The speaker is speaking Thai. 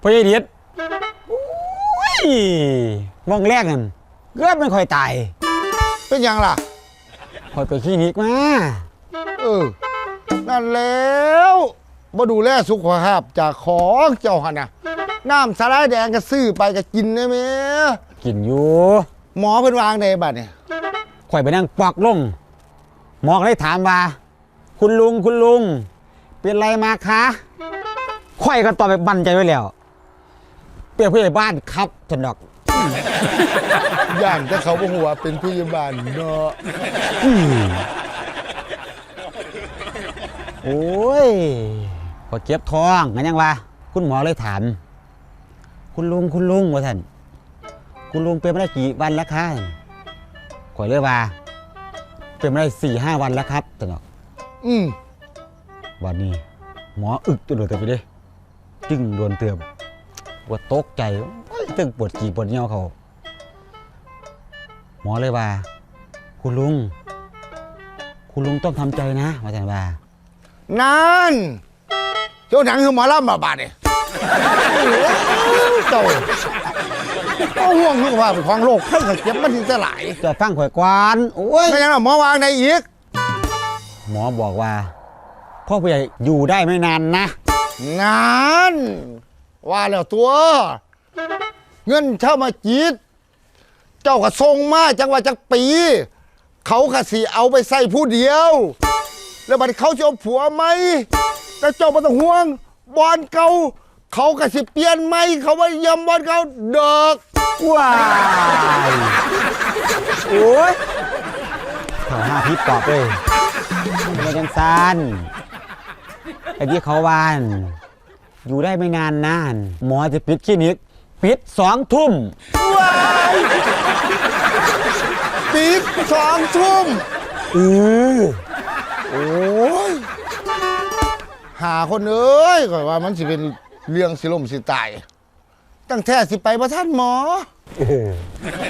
พ่อใหญ่เดียดโอ้ยมองแรกนั่นเกือบไม่ค่อยตายเป็นหยังล่ะคอยไปคลินิกมาเออ นั่นแล้วมาดูแลสุขภาพจากของเจ้าหันนะน้ำสาลายแดงก็ซื้อไปก็กินได้ไหมกินอยู่หมอเพิ่นวางในบัดเนี่ยข่อยไปนั่งปอกลงหมอก็เลยถามว่า คุณลุงคุณลุง เป็นไรมาคะข่อยก็ตอบแบบบันใจไว้แล้ว เปรียบผู้ใหญ่บ้านครับทนดอกย่านจะเขาบอกว่าเป็นผู้ยาบาลเนาะโอ้ยพอเก็บท้องกันยังวะคุณหมอเลยถาม คุณลุงคุณลุงว่าท่านคุณลุงเป็นมาได้กี่วันแล้วคะข่อยเลยว่า เป็นมาได้สี่ห้าวันแล้วครับทนดอกอืมวันนี้ หมออึกตัวเดือดไปเด้จึงโดนเตือ มว่าตกใจโอ้ยตึงปวดจีปวดเงี้ยวเขาหมอเลยว่า คุณลุง คุณลุงต้องทำใจนะว่าแต่นว่านั่นเจ้าหนังคือหมอลำมาบาดเนี่ยเจ้าก็ห่วงสุขภาพของโลกให้กับเจ็บมันถึงจะหลายจะฟังข่อยกวานโอ้ยไม่ยังล่ะหมอวางในอีก หมอบอกว่าพ่อผู้ใหญ่อยู่ได้ไม่นานนะงาน ว่าแล้วตัว เงินเช่ามาจีดเจ้าก็ส่งมาจังว่าจักปี เขาก็สิเอาไปใส่ผู้เดียว แล้วบัดเขาจะเอาผัวไหมแต่เจ้าไม่ต้องห่วงบอลเก่าเขาก็สิเปลี่ยนไหมเขาว่ายำบอลเก่าเด็กว้ายโอ้ยเขาห้าพิษปอบเลยไม่จังซันไอ้ที่เขาวาน อยู่ได้ไม่นานนาน หมอจะปิดคลินิก ปิดสองทุ่มปิดสองทุ่มเออโอ้ยหาคนเอ้ยก่อนว่ามันสิเป็นเรื่องสิลมสิตาย ตั้งแท้สิไปประท่านหมอเออโอ้ย